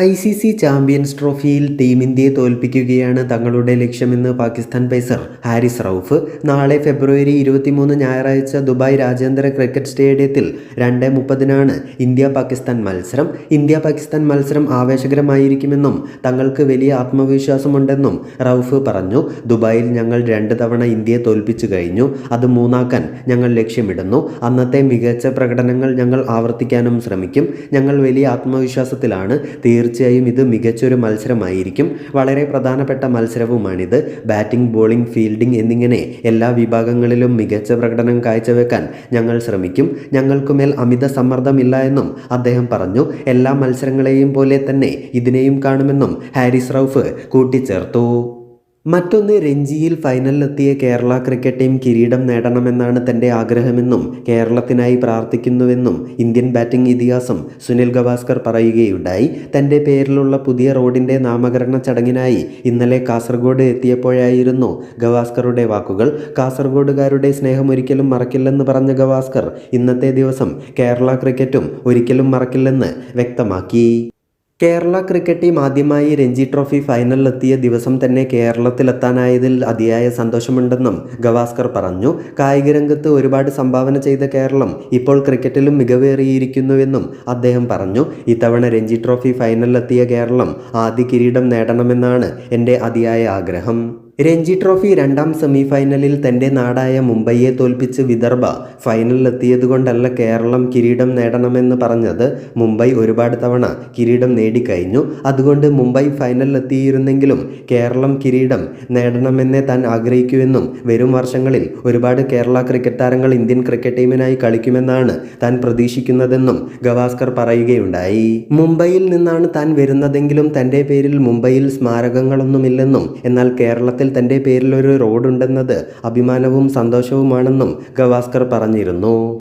I C C champions ട്രോഫിയിൽ team ഇന്ത്യയെ തോൽപ്പിക്കുകയാണ് തങ്ങളുടെ ലക്ഷ്യമെന്ന് പാകിസ്ഥാൻ പേസർ ഹാരിസ് റൌഫ്. നാളെ ഫെബ്രുവരി ഇരുപത്തിമൂന്ന് ഞായറാഴ്ച ദുബായ് രാജ്യാന്തര ക്രിക്കറ്റ് സ്റ്റേഡിയത്തിൽ രണ്ട് മുപ്പതിനാണ് ഇന്ത്യ പാകിസ്ഥാൻ മത്സരം. ഇന്ത്യ പാകിസ്ഥാൻ മത്സരം ആവേശകരമായിരിക്കുമെന്നും തങ്ങൾക്ക് വലിയ ആത്മവിശ്വാസമുണ്ടെന്നും റൌഫ് പറഞ്ഞു. ദുബായിൽ ഞങ്ങൾ രണ്ട് തവണ ഇന്ത്യയെ തോൽപ്പിച്ചു കഴിഞ്ഞു. അത് മൂന്നാക്കാൻ ഞങ്ങൾ ലക്ഷ്യമിടുന്നു. അന്നത്തെ മികച്ച പ്രകടനങ്ങൾ ഞങ്ങൾ ആവർത്തിക്കാനും ശ്രമിക്കും. ഞങ്ങൾ വലിയ ആത്മവിശ്വാസത്തിലാണ്. തീർച്ചയായും ഇത് മികച്ചൊരു മത്സരമായിരിക്കും. വളരെ പ്രധാനപ്പെട്ട മത്സരവുമാണിത്. ബാറ്റിംഗ് ബോളിംഗ് ഫീൽഡിംഗ് എന്നിങ്ങനെ എല്ലാ വിഭാഗങ്ങളിലും മികച്ച പ്രകടനം കാഴ്ചവെക്കാൻ ഞങ്ങൾ ശ്രമിക്കും. ഞങ്ങൾക്കുമേൽ അമിത സമ്മർദ്ദമില്ല എന്നും അദ്ദേഹം പറഞ്ഞു. എല്ലാ മത്സരങ്ങളെയും പോലെ തന്നെ ഇതിനെയും കാണുമെന്നും ഹാരിസ് റൌഫ് കൂട്ടിച്ചേർത്തു. മറ്റൊന്ന് രഞ്ജിയിൽ ഫൈനലിലെത്തിയ കേരള ക്രിക്കറ്റ് ടീം കിരീടം നേടണമെന്നാണ് തന്റെ ആഗ്രഹമെന്നും കേരളത്തിനായി പ്രാർത്ഥിക്കുന്നുവെന്നും ഇന്ത്യൻ ബാറ്റിംഗ് ഇതിഹാസം സുനിൽ ഗവാസ്കർ പറയുകയുണ്ടായി. തന്റെ പേരിലുള്ള പുതിയ റോഡിന്റെ നാമകരണ ചടങ്ങിനായി ഇന്നലെ കാസർഗോഡ് എത്തിയപ്പോഴായിരുന്നു ഗവാസ്കറുടെ വാക്കുകൾ. കാസർഗോഡുകാരുടെ സ്നേഹം ഒരിക്കലും മറക്കില്ലെന്ന് പറഞ്ഞ ഗവാസ്കർ ഇന്നത്തെ ദിവസം കേരള ക്രിക്കറ്റും ഒരിക്കലും മറക്കില്ലെന്ന് വ്യക്തമാക്കി. കേരള ക്രിക്കറ്റ് ടീം ആദ്യമായി രഞ്ജി ട്രോഫി ഫൈനലിലെത്തിയ ദിവസം തന്നെ കേരളത്തിലെത്താനായതിൽ അതിയായ സന്തോഷമുണ്ടെന്നും ഗവാസ്കർ പറഞ്ഞു. കായിക രംഗത്ത് ഒരുപാട് സംഭാവന ചെയ്ത കേരളം ഇപ്പോൾ ക്രിക്കറ്റിലും മികവേറിയിരിക്കുന്നുവെന്നും അദ്ദേഹം പറഞ്ഞു. ഇത്തവണ രഞ്ജി ട്രോഫി ഫൈനലിലെത്തിയ കേരളം ആദ്യ കിരീടം നേടണമെന്നാണ് എന്റെ അതിയായ ആഗ്രഹം. രഞ്ജി ട്രോഫി രണ്ടാം സെമി ഫൈനലിൽ തന്റെ നാടായ മുംബൈയെ തോൽപ്പിച്ച് വിദർഭ ഫൈനലിലെത്തിയതുകൊണ്ടല്ല കേരളം കിരീടം നേടണമെന്ന് പറഞ്ഞത് മുംബൈ ഒരുപാട് തവണ കിരീടം നേടിക്കഴിഞ്ഞു. അതുകൊണ്ട് മുംബൈ ഫൈനലിലെത്തിയിരുന്നെങ്കിലും കേരളം കിരീടം നേടണമെന്നേ താൻ ആഗ്രഹിക്കുമെന്നും വരും വർഷങ്ങളിൽ ഒരുപാട് കേരള ക്രിക്കറ്റ് താരങ്ങൾ ഇന്ത്യൻ ക്രിക്കറ്റ് ടീമിനായി കളിക്കുമെന്നാണ് താൻ പ്രതീക്ഷിക്കുന്നതെന്നും ഗവാസ്കർ പറയുകയുണ്ടായി. മുംബൈയിൽ നിന്നാണ് താൻ വരുന്നതെങ്കിലും തന്റെ പേരിൽ മുംബൈയിൽ സ്മാരകങ്ങളൊന്നുമില്ലെന്നും എന്നാൽ കേരളത്തിൽ തന്റെ പേരിൽ ഒരു റോഡുണ്ടെന്നത് അഭിമാനവും സന്തോഷവുമാണെന്നും ഗവാസ്കർ പറഞ്ഞിരുന്നു.